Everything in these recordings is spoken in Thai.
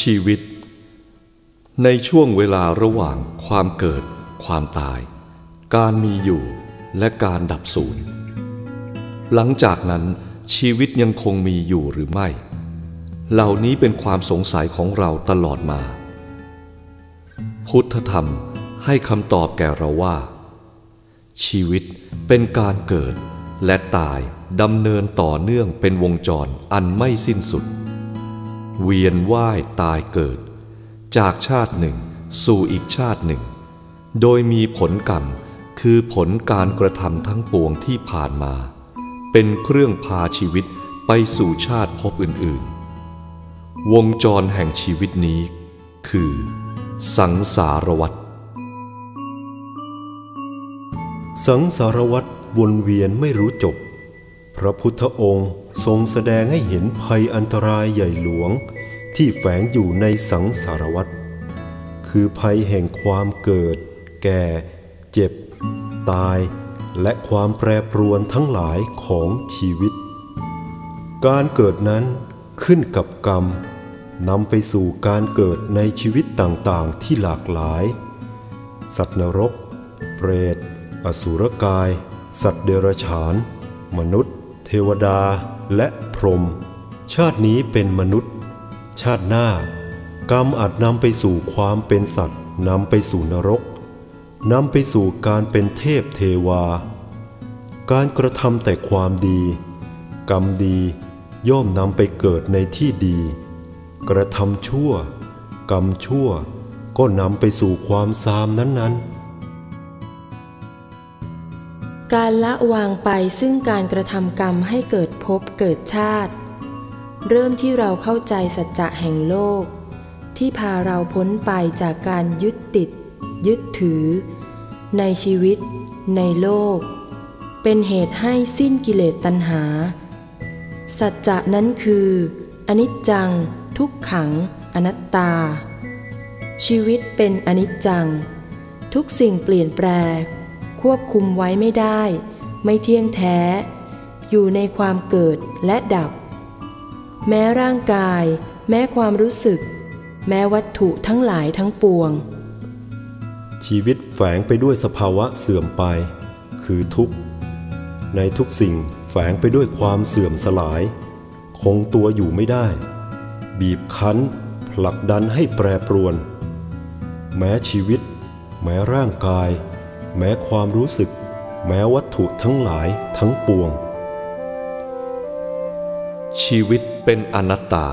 ชีวิต ในช่วงเวลาระหว่างความเกิด ความตาย การมีอยู่และการดับสูญหลังจากนั้นชีวิตยังคงมีอยู่หรือไม่ เหล่านี้เป็นความสงสัยของเราตลอดมา พุทธธรรมให้คำตอบแก่เราว่า ชีวิตเป็นการเกิดและตายดำเนินต่อเนื่องเป็นวงจรอันไม่สิ้นสุด เวียนว่ายตายเกิด จากชาติหนึ่งสู่อีกชาติหนึ่ง โดยมีผลกรรมคือผลการกระทำทั้งปวงที่ผ่านมา เป็นเครื่องพาชีวิตไปสู่ชาติภพอื่นๆ วงจรแห่งชีวิตนี้ คือ สังสารวัฏสังสารวัฏวนเวียนไม่รู้จบ พระพุทธองค์ ทรงแสดงให้เห็นภัยอันตรายใหญ่หลวงที่แฝงอยู่ในสังสารวัฏคือภัยแห่งความเกิด แก่ เจ็บ ตาย และความแปรปรวนทั้งหลายของชีวิต การเกิดนั้นขึ้นกับกรรมนำไปสู่การเกิดในชีวิตต่างๆที่หลากหลาย สัตว์นรก เปรต อสุรกาย สัตว์เดรัจฉาน มนุษย์ เทวดา และพรหมชาตินี้เป็นมนุษย์ ชาติหน้า กรรมอาจนำไปสู่ความเป็นสัตว์นำไปสู่นรกนำไปสู่การเป็นเทพเทวา การกระทำแต่ความดี กรรมดีย่อมนำไปเกิดในที่ดี กระทำชั่ว กรรมชั่วก็นำไปสู่ความซามนั้นๆ การละวางไปซึ่งการกระทำกรรมให้เกิดภพเกิดชาติ เริ่มที่เราเข้าใจสัจจะแห่งโลก ที่พาเราพ้นไปจากการยึดติด ยึดถือ ในชีวิต ในโลก เป็นเหตุให้สิ้นกิเลสตัณหา สัจจะนั้นคือ อนิจจัง ทุกขัง อนัตตา ชีวิตเป็นอนิจจัง ทุกสิ่งเปลี่ยนแปลง ควบคุมไว้ไม่ได้ ไม่เที่ยงแท้ อยู่ในความเกิดและดับ แม้ร่างกาย แม้ความรู้สึก แม้วัตถุทั้งหลายทั้งปวง ชีวิตแฝงไปด้วยสภาวะเสื่อมไป คือทุกข์ ในทุกสิ่งแฝงไปด้วยความเสื่อมสลาย คงตัวอยู่ไม่ได้ บีบคั้น ผลักดันให้แปรปรวน แม้ชีวิต แม้ร่างกาย แม้ความรู้สึก แม้วัตถุทั้งหลายทั้งปวง ชีวิตเป็นอนัตตา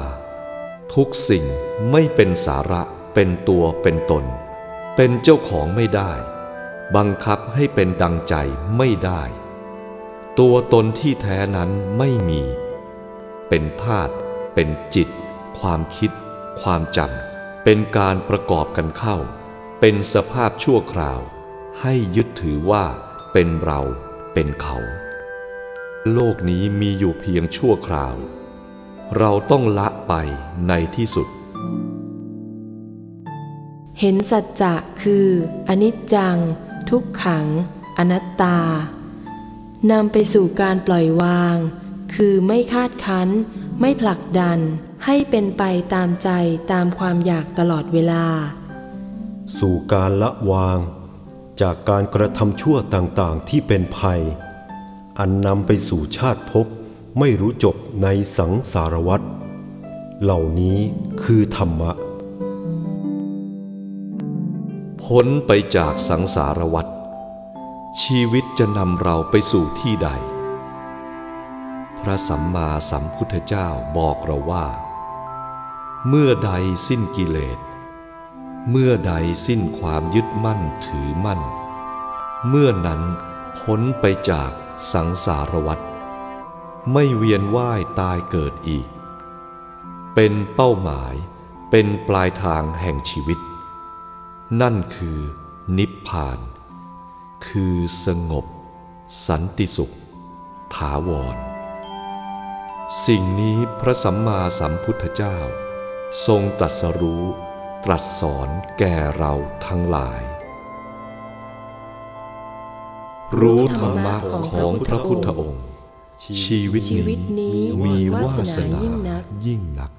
ทุกสิ่งไม่เป็นสาระ เป็นตัวเป็นตน เป็นเจ้าของไม่ได้ บังคับให้เป็นดังใจไม่ได้ ตัวตนที่แท้นั้นไม่มี เป็นธาตุเป็นจิต ความคิด ความจำเป็นการประกอบกันเข้า เป็นสภาพชั่วคราว ให้ยึดถือว่าเป็นเราเป็นเขา โลกนี้มีอยู่เพียงชั่วคราว เราต้องละไปในที่สุด เห็นสัจจะคืออนิจจัง ทุกขัง อนัตตานำไปสู่การปล่อยวาง คือไม่คาดคั้น ไม่ผลักดัน ให้เป็นไปตามใจตามความอยากตลอดเวลา สู่การละวาง จากการกระทำชั่วต่างๆที่เป็นภัย อันนำไปสู่ชาติภพไม่รู้จบในสังสารวัฏเหล่านี้คือธรรมะ พ้นไปจากสังสารวัฏชีวิตจะนำเราไปสู่ที่ใด พระสัมมาสัมพุทธเจ้าบอกเราว่า เมื่อใดสิ้นกิเลส เมื่อใดสิ้นความยึดมั่นถือมั่น เมื่อนั้นพ้นไปจากสังสารวัฏไม่เวียนว่ายตายเกิดอีก เป็นเป้าหมายเป็นปลายทางแห่งชีวิต นั่นคือนิพพาน คือสงบ สันติสุข ถาวร สิ่งนี้พระสัมมาสัมพุทธเจ้า ทรงตรัสรู้ ตรัสสอนแก่เราทั้งหลาย รู้ธรรมะของพระพุทธองค์ ชีวิตนี้มีวาสนายิ่งนัก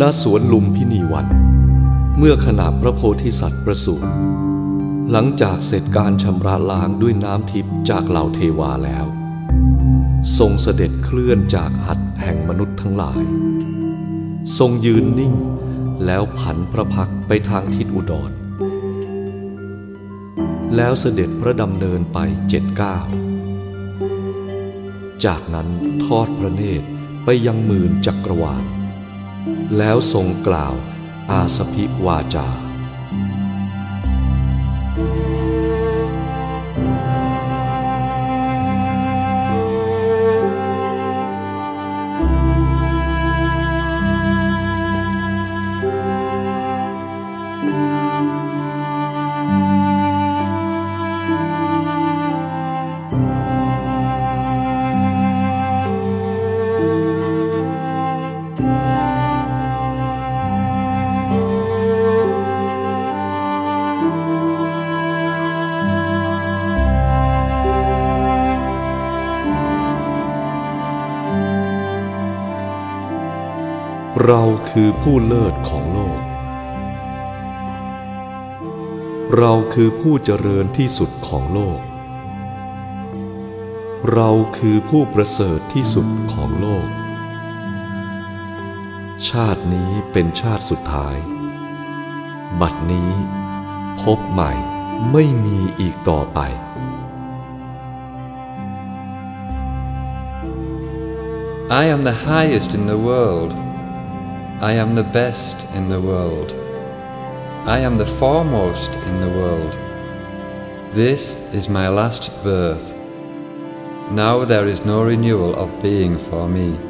ณสวนลุมพินีวัน เมื่อขณะพระโพธิสัตว์ประสูติหลังจากเสร็จการชำระล้างด้วยน้ำทิพย์จากเหล่าเทวาแล้ว ทรงเสด็จเคลื่อนจากหัดแห่งมนุษย์ทั้งหลาย ทรงยืนนิ่งแล้วผันพระพักไปทางทิศอุดร แล้วเสด็จพระดำเนินไปเจ็ดเก้าวจากนั้นทอดพระเนตรไปยังหมื่นจักรวาล แล้วทรงกล่าวอาสพิวาจา เราคือผู้เลิศของโลก เราคือผู้เจริญที่สุดของโลก เราคือผู้ประเสริฐที่สุดของโลก ชาตินี้เป็นชาติสุดท้าย บัดนี้พบใหม่ไม่มีอีกต่อไป I am the highest in the world. I am the best in the world. I am the foremost in the world. This is my last birth. Now there is no renewal of being for me.